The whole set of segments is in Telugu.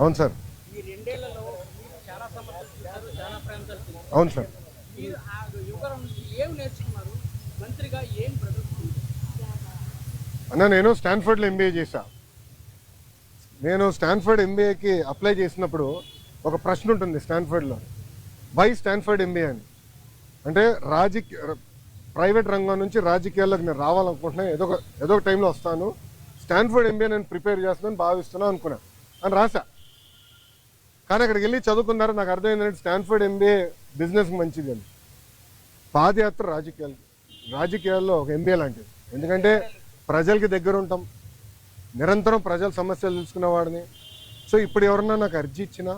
అవును సార్. అవును సార్. అన్న నేను స్టాన్ఫర్డ్లో ఎంబీఏ చేశా. నేను స్టాన్ఫర్డ్ ఎంబీఏకి అప్లై చేసినప్పుడు ఒక ప్రశ్న ఉంటుంది స్టాన్ఫర్డ్లో. వై స్టాన్ఫర్డ్ ఎంబీఏ అని? అంటే రాజకీయ ప్రైవేట్ రంగం నుంచి రాజకీయాల్లోకి నేను రావాలనుకుంటున్నాను ఏదో ఒక ఏదో ఒక టైంలో వస్తాను. స్టాన్ఫర్డ్ ఎంబీఏ నేను ప్రిపేర్ చేస్తున్నాను భావిస్తున్నాను అనుకున్నా. అని రాసా కానీ అక్కడికి వెళ్ళి చదువుకున్నారు నాకు అర్థమైందంటే స్టాన్ఫర్డ్ ఎంబీఏ బిజినెస్కి మంచిది అని. పాదయాత్ర రాజకీయాలు రాజకీయాల్లో ఒక ఎంబీఏ లాంటిది. ఎందుకంటే ప్రజలకి దగ్గర ఉంటాం. నిరంతరం ప్రజల సమస్యలు తెలుసుకునేవాడిని సో ఇప్పుడు ఎవరన్నా నాకు అర్జీ ఇచ్చినా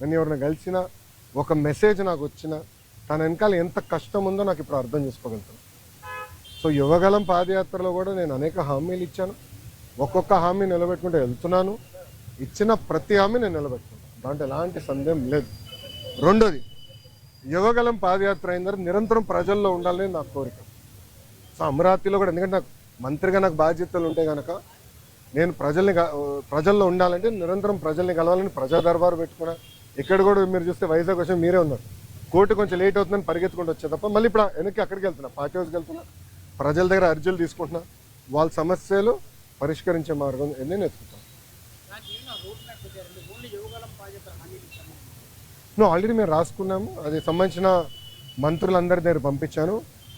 నన్ను ఎవరైనా కలిసినా ఒక మెసేజ్ నాకు వచ్చినా తన వెనకాల ఎంత కష్టం ఉందో నాకు ఇప్పుడు అర్థం చేసుకోగలుగుతాను. సో యువగలం పాదయాత్రలో కూడా నేను అనేక హామీలు ఇచ్చాను. ఒక్కొక్క హామీ నిలబెట్టుకుంటూ వెళ్తున్నాను. ఇచ్చిన ప్రతి హామీ నేను నిలబెట్టాను దాంట్లో ఎలాంటి సందేహం లేదు. రెండోది యువగలం పాదయాత్ర అయిన తర్వాత నిరంతరం ప్రజల్లో ఉండాలని నా కోరిక. సో అమరావతిలో కూడా ఎందుకంటే నాకు మంత్రిగా నాకు బాధ్యతలు ఉంటే కనుక నేను ప్రజల్ని ప్రజల్లో ఉండాలంటే నిరంతరం ప్రజల్ని కలవాలని ప్రజా దర్బారు పెట్టుకున్నా. ఇక్కడ కూడా మీరు చూస్తే వైజాగ్ వచ్చి మీరే ఉన్నారు. కోర్టు కొంచెం లేట్ అవుతుందని పరిగెత్తుకుంటూ వచ్చే తప్ప మళ్ళీ ఇప్పుడు వెనక్కి అక్కడికి వెళ్తున్నా పార్టీ హౌస్కి వెళ్తున్నా. ప్రజల దగ్గర అర్జీలు తీసుకుంటున్నా. వాళ్ళ సమస్యలు పరిష్కరించే మార్గం నేను ఎత్తుకుంటున్నాను నువ్వు ఆల్రెడీ మేము రాసుకున్నాము. అది సంబంధించిన మంత్రులందరి దగ్గర పంపించాను.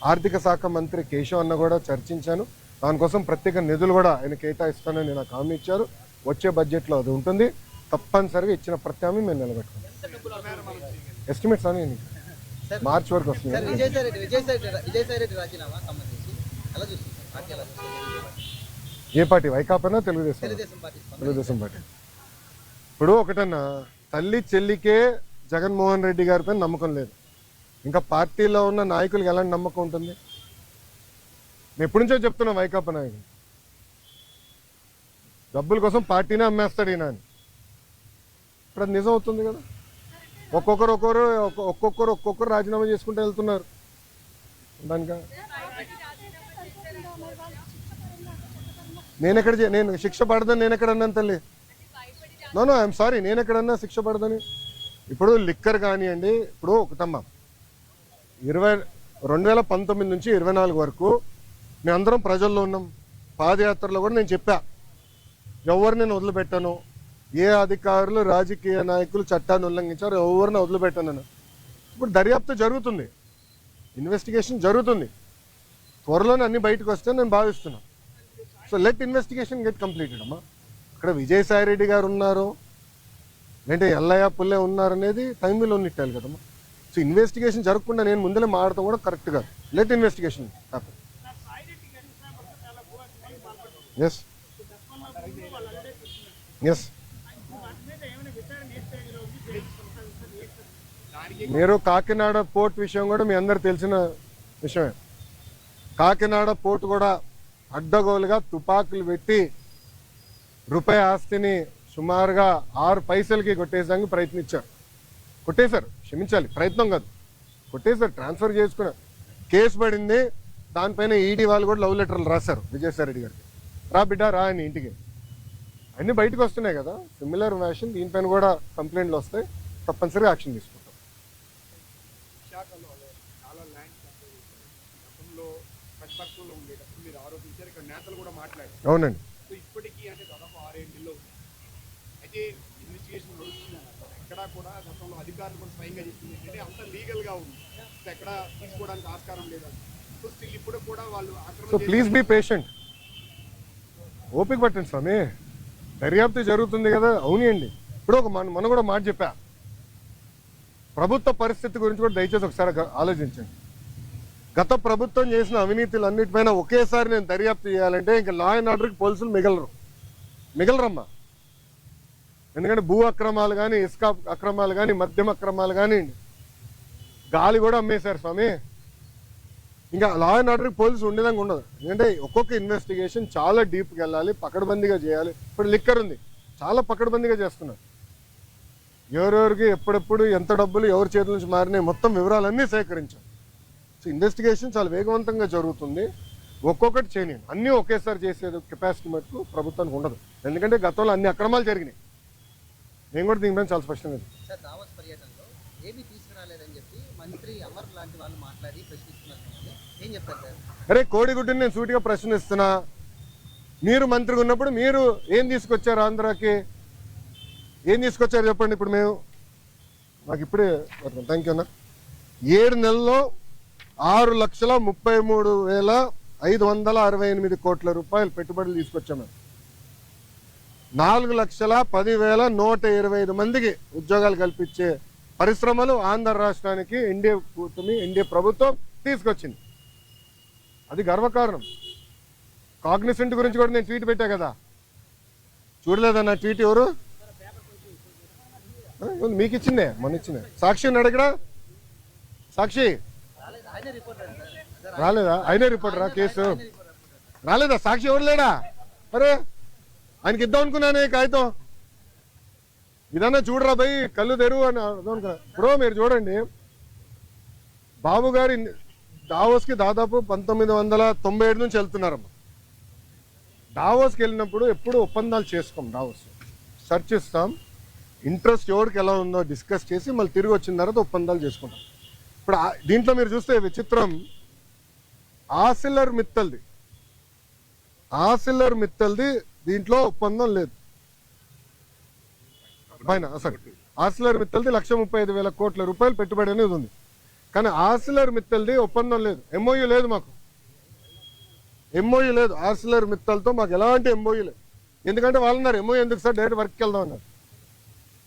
ఆర్థిక శాఖ మంత్రి కేశవ్ అన్న కూడా చర్చించాను. దానికోసం ప్రత్యేక నిధులు కూడా ఆయన కేటాయిస్తానని నాకు హామీ ఇచ్చారు. వచ్చే బడ్జెట్లో అది ఉంటుంది. తప్పనిసరిగా ఇచ్చిన ప్రతి హామీ మేము నిలబెట్టుకుంటాం. ఎస్టిమేట్స్ అని మార్చ్ వరకు వస్తుంది. ఏ పార్టీ? వైకాపానా తెలుగుదేశం తెలుగుదేశం పార్టీ. ఇప్పుడు ఒకటన్నా తల్లి చెల్లికే జగన్మోహన్ రెడ్డి గారిపై నమ్మకం లేదు. ఇంకా పార్టీలో ఉన్న నాయకులకు ఎలాంటి నమ్మకం ఉంటుంది? నేను ఎప్పటి నుంచో చెప్తున్నా వైకాపా నాయకులు డబ్బుల కోసం పార్టీనే అమ్మేస్తాడు ఈయన అని ఇప్పుడు అది నిజం అవుతుంది కదా? ఒక్కొక్కరు ఒక్కొక్కరు ఒక్కొక్కరు ఒక్కొక్కరు రాజీనామా చేసుకుంటూ వెళ్తున్నారు. దానిక? నేను ఎక్కడ నేను శిక్ష పడదని నేను ఎక్కడ అన్నాను తల్లి? నో నో ఐఎమ్ సారీ నేను ఎక్కడన్నా శిక్ష పడదని? ఇప్పుడు లిక్కర్ కానివ్వండి ఇప్పుడు ఒకటమ్మా ఇరవై రెండు వేల పంతొమ్మిది నుంచి ఇరవై నాలుగు వరకు మేమందరం ప్రజల్లో ఉన్నాం. పాదయాత్రలో కూడా నేను చెప్పా. ఎవరు నేను వదిలిపెట్టాను? ఏ అధికారులు రాజకీయ నాయకులు చట్టాన్ని ఉల్లంఘించారు ఎవరిని వదిలిపెట్టాను ఇప్పుడు దర్యాప్తు జరుగుతుంది. ఇన్వెస్టిగేషన్ జరుగుతుంది. త్వరలోనే అన్ని బయటకు వస్తే నేను భావిస్తున్నాను so let investigation get completed అమ్మా. ఇక్కడ విజయసాయి రెడ్డి గారు ఉన్నారు లేదంటే ఎల్లయ్య పుల్లె ఉన్నారు అనేది టైంలో ఉన్నట్టాలి కదమ్మా. సో ఇన్వెస్టిగేషన్ జరగకుండా నేను ముందలే మాడటం కూడా కరెక్ట్ కాదు. Let investigation happen yes yes మీరు కాకినాడ పోర్ట్ విషయం కూడా మీ అందరు తెలిసిన విషయమే. కాకినాడ పోర్ట్ కూడా అడ్డగోలుగా తుపాకులు పెట్టి రూపాయి ఆస్తిని సుమారుగా ఆరు పైసలకి కొట్టేసానికి ప్రయత్నించారు. కొట్టేశారు. క్షమించాలి. ప్రయత్నం కాదు. కొట్టేశారు. ట్రాన్స్ఫర్ చేసుకున్నారు కేసు పడింది. దానిపైన ఈడీ వాళ్ళు కూడా లవ్ లెటర్లు రాశారు విజయసాయి రెడ్డి గారికి. రా బిడ్డ రా అని ఇంటికి. అన్నీ బయటకు వస్తున్నాయి కదా. సిమిలర్ వ్యాషన్ దీనిపైన కూడా కంప్లైంట్లు వస్తాయి. తప్పనిసరిగా యాక్షన్ తీసుకుంటాం. అవునండి. సో ఇప్పటికీ అంటే దాదాపు అవుతుంది. అయితే ఇన్వెస్టిగేషన్ ఎక్కడా కూడా గతంలో అధికారులు కూడా స్వయంగా చెప్పింది ఏంటంటే అంత లీగల్గా ఉంది. సో ఎక్కడ తీసుకోవడానికి ఆస్కారం లేదని సో స్టిల్ ఇప్పుడు కూడా వాళ్ళు సో ప్లీజ్ బీ పేషెంట్ ఓపిక పట్టండి స్వామి. దర్యాప్తు జరుగుతుంది కదా అవునండి ఇప్పుడు ఒక మన మనం కూడా మాట చెప్పా. ప్రభుత్వ పరిస్థితి గురించి కూడా దయచేసి ఒకసారి ఆలోచించండి. గత ప్రభుత్వం చేసిన అవినీతులన్నిటిపైన ఒకేసారి నేను దర్యాప్తు చేయాలంటే ఇంకా లా అండ్ ఆర్డర్కి పోలీసులు మిగలరు. మిగలరమ్మా. ఎందుకంటే భూ అక్రమాలు కానీ ఇసుక అక్రమాలు కానీ మద్యం అక్రమాలు కానీ గాలి కూడా అమ్మేశారు స్వామి. ఇంకా లా అండ్ ఆర్డర్కి పోలీసు ఉండేదానికి ఉండదు. ఎందుకంటే ఒక్కొక్క ఇన్వెస్టిగేషన్ చాలా డీప్కి వెళ్ళాలి పకడ్బందీగా చేయాలి. ఇప్పుడు లిక్కర్ ఉంది. చాలా పకడ్బందీగా చేస్తున్నారు. ఎవరెవరికి ఎప్పుడెప్పుడు ఎంత డబ్బులు ఎవరి చేతుల నుంచి మారినాయి మొత్తం వివరాలన్నీ సేకరించాం. సో ఇన్వెస్టిగేషన్ చాలా వేగవంతంగా జరుగుతుంది. ఒక్కొక్కటి చేయనియండి అన్నీ ఒకేసారి చేసే కెపాసిటీ మటుకు ప్రభుత్వానికి ఉండదు. ఎందుకంటే గతంలో అన్ని అక్రమాలు జరిగినాయి. నేను కూడా దీని మీద చాలా స్పష్టంగా అరే కోడిగుడ్డుని నేను సూటిగా ప్రశ్నిస్తున్నా. మీరు మంత్రిగా ఉన్నప్పుడు మీరు ఏం తీసుకొచ్చారు ఆంధ్రాకి? ఏం తీసుకొచ్చారు చెప్పండి ఇప్పుడు మేము? మాకు ఇప్పుడే థ్యాంక్ యూ అన్న. ఏడు నెలల్లో ఆరు లక్షల ముప్పై మూడు వేల ఐదు వందల అరవై ఎనిమిది కోట్ల రూపాయలు పెట్టుబడులు తీసుకొచ్చాము నాలుగు లక్షల పదివేల నూట ఇరవై ఐదు మందికి ఉద్యోగాలు కల్పించే పరిశ్రమలు ఆంధ్ర రాష్ట్రానికి ఎన్డీఏ కూటమి ఎన్డీఏ ప్రభుత్వం తీసుకొచ్చింది. అది గర్వకారణం. కాగ్నిసెంట్ గురించి కూడా నేను ట్వీట్ పెట్టా కదా. చూడలేదన్న ట్వీట్ ఎవరు? మీకు ఇచ్చిందే మొన్న ఇచ్చిందే సాక్షి ఉన్నాడు సాక్షి రాలేదా? అయినా రిపోర్ట్ రా రాలేదా ఆయనే రిపోర్టరా కేసు. రాలేదా? సాక్షి ఎవరు లేడా? అరే ఆయనకి ఇద్దాం అనుకున్నానే కాగితం. ఇదన్నా చూడరా భయ్ కళ్ళు తెరువు అని అనుకున్నా. ఇప్పుడు మీరు చూడండి. బాబు గారి డావోస్కి దాదాపు పంతొమ్మిది వందల తొంభై ఏడు నుంచి వెళ్తున్నారమ్మ. డావోస్కి వెళ్ళినప్పుడు ఎప్పుడు ఒప్పందాలు చేసుకోం డావోస్ సెర్చ్ ఇస్తాం ఇంట్రెస్ట్ ఎవరికి ఎలా ఉందో డిస్కస్ చేసి మళ్ళీ తిరిగి వచ్చిన తర్వాత ఒప్పందాలు చేసుకుంటాం. ఇప్పుడు దీంట్లో మీరు చూస్తే విచిత్రం. ఆసిల్లర్ మిత్తల్ది. ఆసిల్లర్ మిత్తల్ది దీంట్లో ఒప్పందం లేదు. పైన సారీ. ఆసిలర్ మిత్తల్ది లక్ష ముప్పై ఐదు వేల కోట్ల రూపాయలు పెట్టుబడి అనేది ఉంది. కానీ ఆసిలర్ మిత్తల్ది ఒప్పందం లేదు. ఎంఓయూ లేదు మాకు. ఎంఓయూ లేదు. ఆసిలర్ మిత్తలతో మాకు ఎలాంటి ఎంఓయూ లేదు. ఎందుకంటే వాళ్ళు అన్నారు ఎంఓయూ ఎందుకు సార్? డైరెక్ట్ వర్క్కి వెళ్దాం అన్నారు.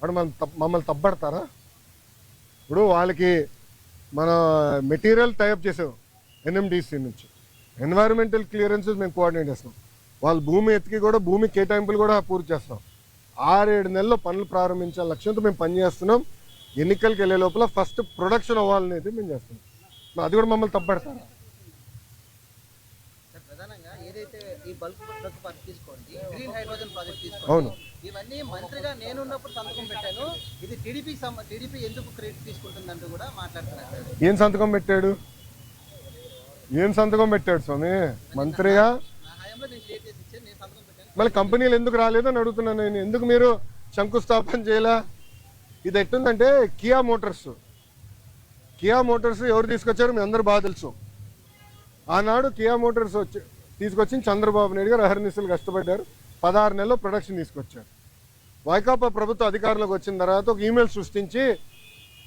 వాడు మనం మమ్మల్ని తప్పబడతారా? ఇప్పుడు వాళ్ళకి మన మెటీరియల్ టైప్ చేసాం ఎన్ఎండిసి నుంచి. ఎన్వైరన్మెంటల్ క్లియరెన్సెస్ మేము కోఆర్డినేట్ చేస్తాం వాళ్ళు భూమి ఎత్తికి కూడా భూమి కేటాయింపులు కూడా పూర్తి చేస్తాం ఆరేడు నెలల్లో పనులు ప్రారంభించాల లక్ష్యంతో మేము పనిచేస్తున్నాం ఎన్నికలకు వెళ్ళే లోపల ఫస్ట్ ప్రొడక్షన్ అవ్వాలనేది మేము చేస్తున్నాం. అది కూడా మమ్మల్ని తప్పడతారా అవును. ఇవన్నీ మంత్రిగా నేనున్నప్పుడు సంతకం పెట్టాను. ఇది టీడీపీ టీడీపీ ఎందుకు క్రెడిట్ తీసుకుంటుందంటూ కూడా మాట్లాడుతున్నారు. ఏం సంతకం పెట్టాడు? ఏం సంతకం పెట్టాడు స్వామి? మంత్రిగా? మళ్ళీ కంపెనీలు ఎందుకు రాలేదని అడుగుతున్నాను నేను. ఎందుకు మీరు శంకుస్థాపన చేయలా? ఇది ఎట్టుందంటే కియా మోటార్స్. కియా మోటార్స్ ఎవరు తీసుకొచ్చారో మీ అందరు బాగా తెలుసు. ఆనాడు కియా మోటార్స్ వచ్చి తీసుకొచ్చి చంద్రబాబు నాయుడు గారు అహర్నిశలు కష్టపడ్డారు. పదహారు నెలలో ప్రొడక్షన్ తీసుకొచ్చారు. వైకాపా ప్రభుత్వ అధికారంలోకి వచ్చిన తర్వాత ఒక ఈమెయిల్ సృష్టించి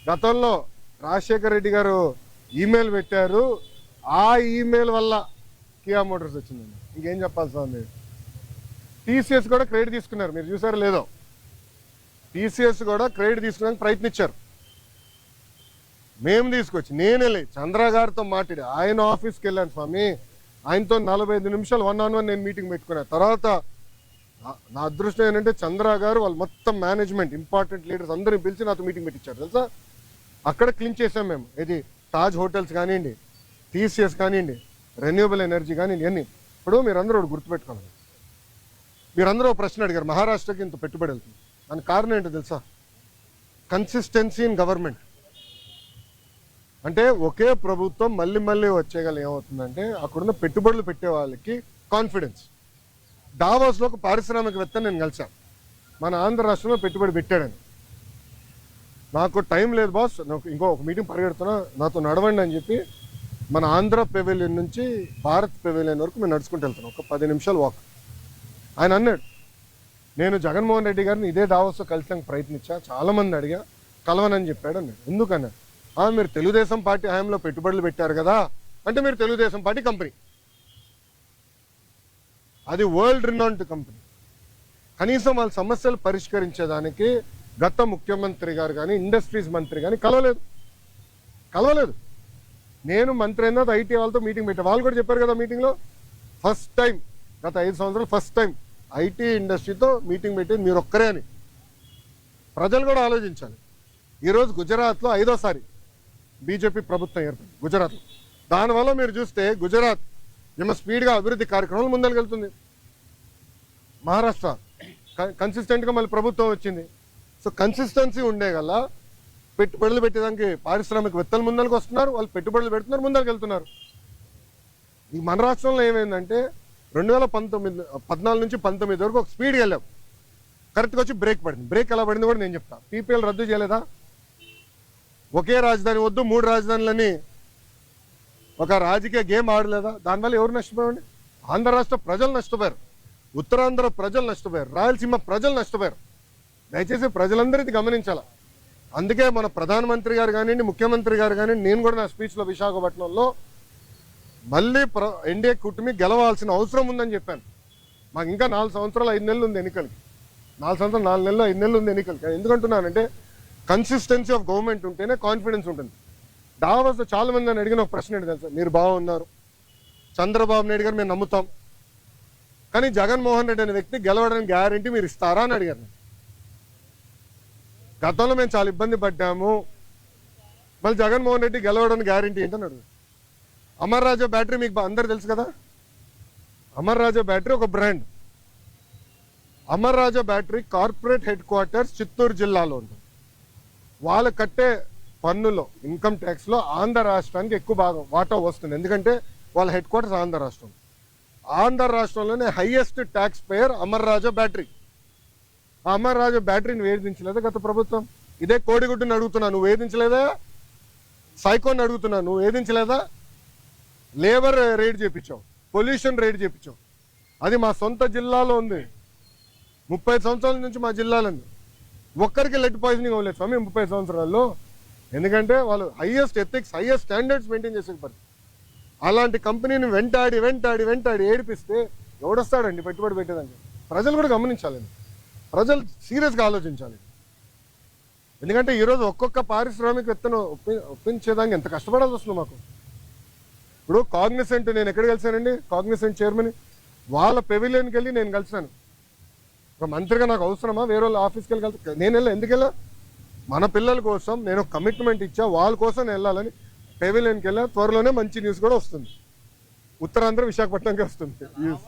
గతంలో రాజశేఖర రెడ్డి గారు ఈమెయిల్ పెట్టారు. ఆ ఈమెయిల్ వల్ల కియా మోటార్స్ వచ్చిందండి. ఇంకేం చెప్పాల్సి ఉంది టీసీఎస్ కూడా క్రెడిట్ తీసుకున్నారు. మీరు చూసారో లేదో. టీసీఎస్ కూడా క్రెడిట్ తీసుకోవడానికి ప్రయత్నించారు. మేము తీసుకొచ్చి నేనే లే చంద్ర గారితో మాట్లాడి ఆయన ఆఫీస్కి వెళ్ళాను స్వామి. ఆయనతో నలభై ఐదు నిమిషాలు వన్ ఆన్ వన్ నేను మీటింగ్ పెట్టుకున్నాను తర్వాత నా- అదృష్టం ఏంటంటే చంద్ర గారు వాళ్ళు మొత్తం మేనేజ్మెంట్ ఇంపార్టెంట్ లీడర్స్ అందరిని పిలిచి నాతో మీటింగ్ పెట్టించారు తెలుసా? అక్కడ క్లీన్ చేసాం మేము. ఇది తాజ్ హోటల్స్ కానివ్వండి టీసీఎస్ కానివ్వండి రెన్యూబుల్ ఎనర్జీ కానివ్వండి అన్ని ఇప్పుడు మీరందరూ ఒకటి గుర్తుపెట్టుకోవాలి మీరందరూ ఒక ప్రశ్న అడిగారు మహారాష్ట్రకి ఇంత పెట్టుబడి వెళ్తుంది. దాని కారణం ఏంటో తెలుసా? కన్సిస్టెన్సీ ఇన్ గవర్నమెంట్ అంటే ఒకే ప్రభుత్వం మళ్ళీ మళ్ళీ వచ్చేయగల ఏమవుతుందంటే అక్కడున్న పెట్టుబడులు పెట్టే వాళ్ళకి కాన్ఫిడెన్స్ డావోస్లో ఒక పారిశ్రామికవేత్త నేను కలిశాను. మన ఆంధ్ర రాష్ట్రంలో పెట్టుబడి పెట్టాడని. నాకు టైం లేదు బాస్ నాకు ఇంకో ఒక మీటింగ్ పరిగెడుతున్నా నాతో నడవండి అని చెప్పి మన ఆంధ్ర పెవెలియన్ నుంచి భారత్ పెవెలియన్ వరకు మేము నడుచుకుంటూ వెళ్తున్నాం. ఒక పది నిమిషాలు వాక్. ఆయన అన్నాడు నేను జగన్మోహన్ రెడ్డి గారిని ఇదే డావోస్లో కలిసానికి ప్రయత్నించా చాలామంది అడిగా కలవనని చెప్పాడు అన్నాడు. ఎందుకన్నా మీరు తెలుగుదేశం పార్టీ హయాంలో పెట్టుబడులు పెట్టారు కదా అంటే మీరు తెలుగుదేశం పార్టీ కంపెనీ. అది వరల్డ్ రినౌంట్ కంపెనీ కనీసం వాళ్ళ సమస్యలు పరిష్కరించేదానికి గత ముఖ్యమంత్రి గారు కానీ ఇండస్ట్రీస్ మంత్రి కానీ కలవలేదు. కలవలేదు. నేను మంత్రి అయిన ఐటీ వాళ్ళతో మీటింగ్ పెట్టాను వాళ్ళు కూడా చెప్పారు కదా మీటింగ్లో ఫస్ట్ టైం గత ఐదు సంవత్సరాలు ఫస్ట్ టైం ఐటీ ఇండస్ట్రీతో మీటింగ్ పెట్టేది మీరు ఒక్కరే అని. ప్రజలు కూడా ఆలోచించాలి. ఈరోజు గుజరాత్లో ఐదోసారి బీజేపీ ప్రభుత్వం ఏర్పడింది గుజరాత్లో. దానివల్ల మీరు చూస్తే గుజరాత్ మేము స్పీడ్గా అభివృద్ధి కార్యక్రమాలు ముందరికెళ్తుంది. మహారాష్ట్ర కన్సిస్టెంట్గా మళ్ళీ ప్రభుత్వం వచ్చింది. సో కన్సిస్టెన్సీ ఉండే గల పెట్టుబడులు పెట్టేదానికి పారిశ్రామికవేత్తలు ముందరకు వస్తున్నారు వాళ్ళు పెట్టుబడులు పెడుతున్నారు ముందరికి వెళ్తున్నారు. ఈ మన రాష్ట్రంలో ఏమైందంటే రెండు వేల పంతొమ్మిది పద్నాలుగు నుంచి పంతొమ్మిది వరకు ఒక స్పీడ్కి వెళ్ళాం. కరెక్ట్గా వచ్చి బ్రేక్ పడింది. బ్రేక్ ఎలా పడింది కూడా నేను చెప్తాను పీపీఎల్ రద్దు చేయలేదా? ఒకే రాజధాని వద్దు మూడు రాజధానులని ఒక రాజకీయ గేమ్ ఆడలేదా? దానివల్ల ఎవరు నష్టపోయండి ఆంధ్ర రాష్ట్ర ప్రజలు నష్టపోయారు. ఉత్తరాంధ్ర ప్రజలు నష్టపోయారు. రాయలసీమ ప్రజలు నష్టపోయారు. దయచేసి ప్రజలందరూ ఇది గమనించాల? అందుకే మన ప్రధానమంత్రి గారు కానివ్వండి ముఖ్యమంత్రి గారు కానివ్వండి నేను కూడా నా స్పీచ్లో విశాఖపట్నంలో మళ్ళీ ప్ర ఎన్డీఏ కూటమి గెలవాల్సిన అవసరం ఉందని చెప్పాను. మాకు ఇంకా నాలుగు సంవత్సరాలు ఐదు నెలలు ఉంది ఎన్నికలకి. నాలుగు సంవత్సరాలు నాలుగు నెలలు ఐదు నెలలు ఉంది ఎన్నికలకి. ఎందుకంటున్నానంటే కన్సిస్టెన్సీ ఆఫ్ గవర్నమెంట్ ఉంటేనే కాన్ఫిడెన్స్ ఉంటుంది. దావాస్ చాలా మంది నన్ను అడిగిన ఒక ప్రశ్న ఏంటి తెలుసా? మీరు బాగున్నారు. చంద్రబాబు నాయుడు గారు మేము నమ్ముతాం. కానీ జగన్మోహన్ రెడ్డి అనే వ్యక్తి గెలవడానికి గ్యారంటీ మీరు ఇస్తారా అని అడిగారు. గతంలో మేము చాలా ఇబ్బంది పడ్డాము. మళ్ళీ జగన్మోహన్ రెడ్డి గెలవడానికి గ్యారంటీ ఏంటని అడుగు అమర్ రాజా బ్యాటరీ మీకు అందరు తెలుసు కదా? అమర్ రాజా బ్యాటరీ ఒక brand. Amar Raja battery corporate headquarters Chittoor జిల్లాలో ఉంటుంది వాళ్ళు కట్టే పన్నులో ఇన్కమ్ ట్యాక్స్లో ఆంధ్ర రాష్ట్రానికి ఎక్కువ భాగం వాటా వస్తుంది. ఎందుకంటే వాళ్ళ హెడ్ క్వార్టర్స్ ఆంధ్ర రాష్ట్రం ఆంధ్ర రాష్ట్రంలోనే highest taxpayer Amar Raja battery. ఆ అమర్ రాజా బ్యాటరీని వేధించలేదా గత ప్రభుత్వం? ఇదే కోడిగుడ్డుని అడుగుతున్నా నువ్వు వేధించలేదా? సైకోని అడుగుతున్నా నువ్వు వేధించలేదా? లేబర్ రేట్ చేపించావు పొల్యూషన్ రేట్ చేపించావు. అది మా సొంత జిల్లాలో ఉంది. ముప్పై సంవత్సరాల నుంచి మా జిల్లాలో ఉంది. ఒక్కరికి లెడ్ పాయిజనింగ్ అవ్వలేదు స్వామి ముప్పై సంవత్సరాల్లో. ఎందుకంటే వాళ్ళు highest ethics highest standards maintain చేసే పని అలాంటి కంపెనీని వెంటాడి వెంటాడి వెంటాడి ఏడిపిస్తే ఎవడొస్తాడండి పెట్టుబడి పెట్టేదానికి? ప్రజలు కూడా గమనించాలండి. ప్రజలు సీరియస్గా ఆలోచించాలి. ఎందుకంటే ఈరోజు ఒక్కొక్క పారిశ్రామికవేత్తను ఒప్పి ఒప్పించేదానికి ఎంత కష్టపడాల్సి వస్తుంది మాకు? ఇప్పుడు కాగ్నిసెంట్ నేను ఎక్కడ కలిశానండి? Cognizant chairman. వాళ్ళ పెవిలియన్కి వెళ్ళి నేను కలిశాను. ఒక మంత్రిగా నాకు అవసరమా? వేరే వాళ్ళ ఆఫీస్కి వెళ్ళి కలిసి నేను వెళ్ళా. ఎందుకు వెళ్ళా? మన పిల్లల కోసం నేను కమిట్మెంట్ ఇచ్చా. వాళ్ళ కోసం నేను వెళ్ళాలని పెవిలియన్కి వెళ్ళా త్వరలోనే మంచి న్యూస్ కూడా వస్తుంది. ఉత్తరాంధ్ర విశాఖపట్నంకి వస్తుంది. న్యూస్